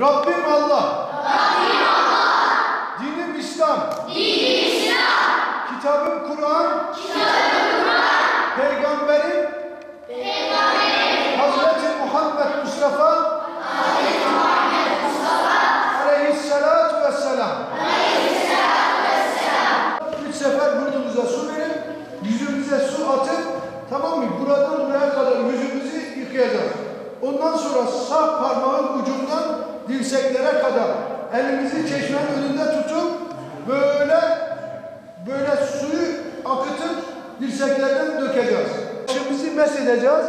Rabbim Allah. Dinim İslam. Kitabım Kur'an. Peygamberim. Hazreti Muhammed Mustafa. Aleyhissalatu vesselam. Üç sefer burnumuza su verip yüzümüze su atıp tamam mı? Buradan buraya kadar yüzümüzü yıkayacağız. Ondan sonra sağ parmağın ucundan dirseklere kadar elimizi çeşmenin önünde tutup böyle böyle suyu akıtıp dirseklerden dökeceğiz. Başımızı mesedeceğiz.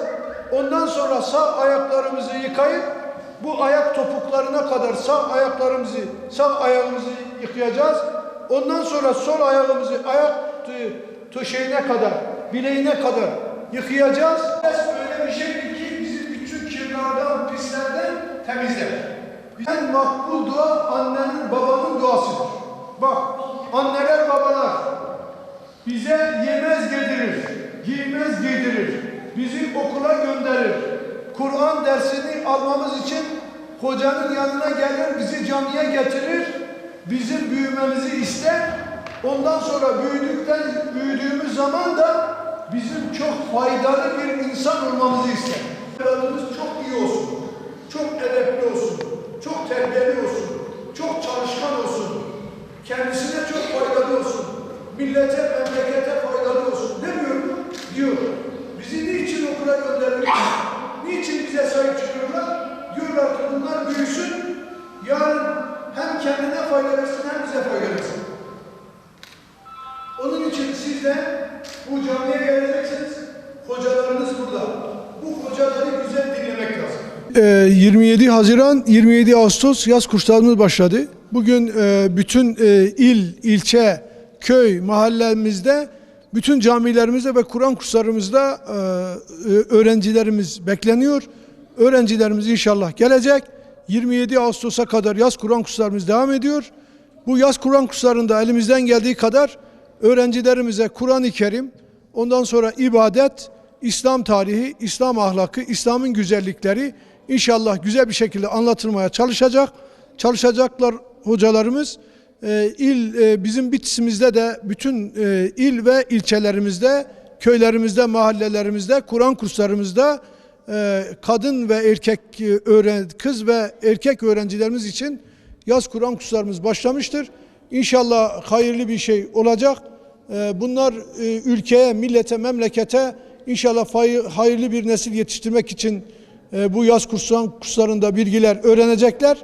Ondan sonra sağ ayaklarımızı yıkayıp bu ayak topuklarına kadar sağ ayaklarımızı, sağ ayağımızı yıkayacağız. Ondan sonra sol ayağımızı ayak tuşeğine kadar, bileğine kadar yıkayacağız. En makbul dua annenin, babanın duasıdır. Bak, anneler, babalar bize yemez getirir, giymez giydirir, bizi okula gönderir. Kur'an dersini almamız için hocanın yanına gelir, bizi camiye getirir, bizim büyümemizi ister. Ondan sonra büyüdükten büyüdüğümüz zaman da bizim çok faydalı bir insan olmamızı ister. Evladımız çok iyi olsun, çok edepli olsun, çok terbiyeli olsun, çok çalışkan olsun, kendisine çok faydalı olsun, millete, memlekete faydalı olsun. Ne diyor? Bizi niçin okula gönderiyorlar? Niçin bize sahip çıkıyorlar? Diyorlar ki bunlar büyüsün, yarın hem kendine fayda versin hem bize fayda versin. Onun için siz de bu camiye geleceksiniz. Hocalarınız burada. Bu hocaları güzel dinlemek lazım. 27 Haziran 27 Ağustos yaz kurslarımız başladı. Bugün e, bütün e, il, ilçe, köy, mahallemizde bütün camilerimizde ve Kur'an kurslarımızda e, e, öğrencilerimiz bekleniyor. Öğrencilerimiz inşallah gelecek. 27 Ağustos'a kadar yaz Kur'an kurslarımız devam ediyor. Bu yaz Kur'an kurslarında elimizden geldiği kadar öğrencilerimize Kur'an-ı Kerim, ondan sonra ibadet, İslam tarihi, İslam ahlakı, İslam'ın güzellikleri inşallah güzel bir şekilde anlatılmaya çalışacak. Çalışacaklar hocalarımız. Ee, il e, bizim Bitlis'imizde de bütün e, il ve ilçelerimizde, köylerimizde, mahallelerimizde, Kur'an kurslarımızda e, kadın ve erkek e, öğren kız ve erkek öğrencilerimiz için yaz Kur'an kurslarımız başlamıştır. İnşallah hayırlı bir şey olacak. Ee, Bunlar e, ülkeye, millete, memlekete inşallah hayırlı bir nesil yetiştirmek için e, bu yaz kursan kurslarında bilgiler öğrenecekler.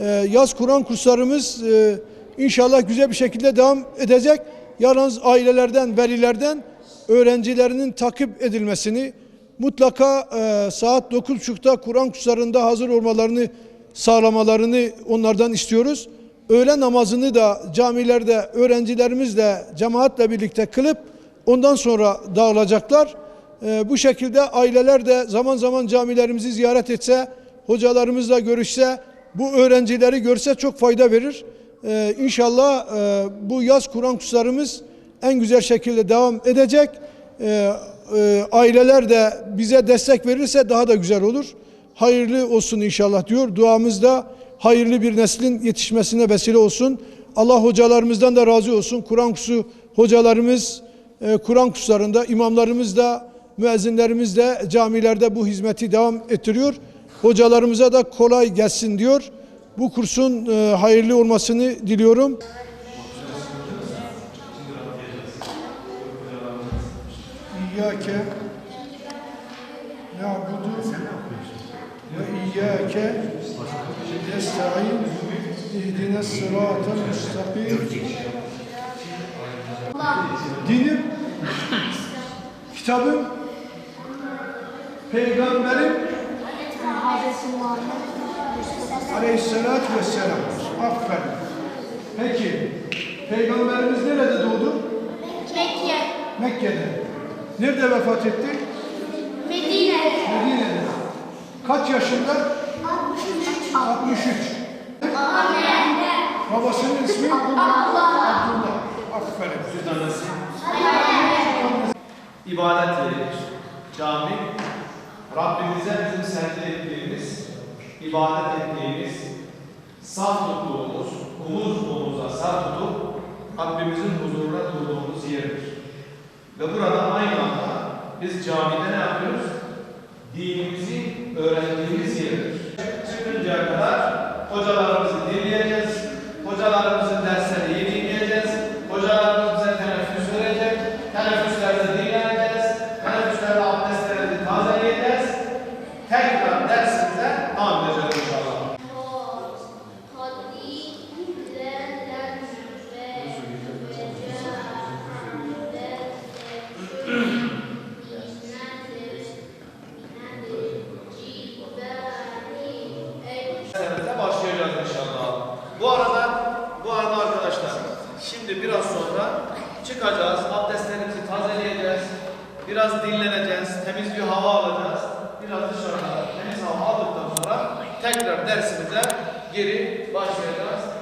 Ee, Yaz Kur'an kurslarımız e, inşallah güzel bir şekilde devam edecek. Yalnız ailelerden, velilerden öğrencilerinin takip edilmesini mutlaka e, saat 9.30'da Kur'an kurslarında hazır olmalarını sağlamalarını onlardan istiyoruz. Öğle namazını da camilerde öğrencilerimizle cemaatle birlikte kılıp ondan sonra dağılacaklar. Ee, bu şekilde aileler de zaman zaman camilerimizi ziyaret etse, hocalarımızla görüşse, bu öğrencileri görse çok fayda verir. Ee, inşallah e, bu yaz Kur'an kurslarımız en güzel şekilde devam edecek. Ee, e, aileler de bize destek verirse daha da güzel olur. Hayırlı olsun inşallah diyor. Duamızda hayırlı bir neslin yetişmesine vesile olsun. Allah hocalarımızdan da razı olsun. Kur'an kursu hocalarımız, e, Kur'an kurslarında, imamlarımız da, müezzinlerimiz de camilerde bu hizmeti devam ettiriyor. Hocalarımıza da kolay gelsin diyor. Bu kursun e, hayırlı olmasını diliyorum. İyyâke na'budu ve iyyâke nesta'in ihdine sıratel müstakim Dinim, kitabım, peygamberim aleyhissalatü vesselam. Aferin. Peki, peygamberimiz nerede doğdu? Mekke, Mekke'de. Nerede vefat etti? Medine, Medine'de. Kaç yaşında? 63. Babasının ismi? Abdullah. Aferin. ibadet yeridir. Cami, Rabbimize bizim secde ettiğimiz, ibadet ettiğimiz, saf tuttuğumuz, omuz omuza saf tutup Rabbimizin huzuruna durduğumuz yerdir. Ve burada aynı anda biz camide ne yapıyoruz? Dinimizi öğrendiğimiz yerdir. Çıkıncaya kadar hocalarımızı dinleyeceğiz. Hocalarımızın derslerini iyi dinleyeceğiz. Hocalarımız bize teneffüs verecek. Teneffüslerde dinleneceğiz. Teneffüslerde abdestlerimizi tazeleyeceğiz. Tekrar dersimize devam edeceğiz inşallah. derslerimize başlayacağız inşallah. Bu arada, bu arada arkadaşlar, şimdi biraz sonra çıkacağız, abdestlerimizi tazeleyeceğiz, biraz dinleneceğiz, temiz bir hava alacağız. Biraz dışarıda temiz hava aldıktan sonra tekrar dersimize geri başlayacağız.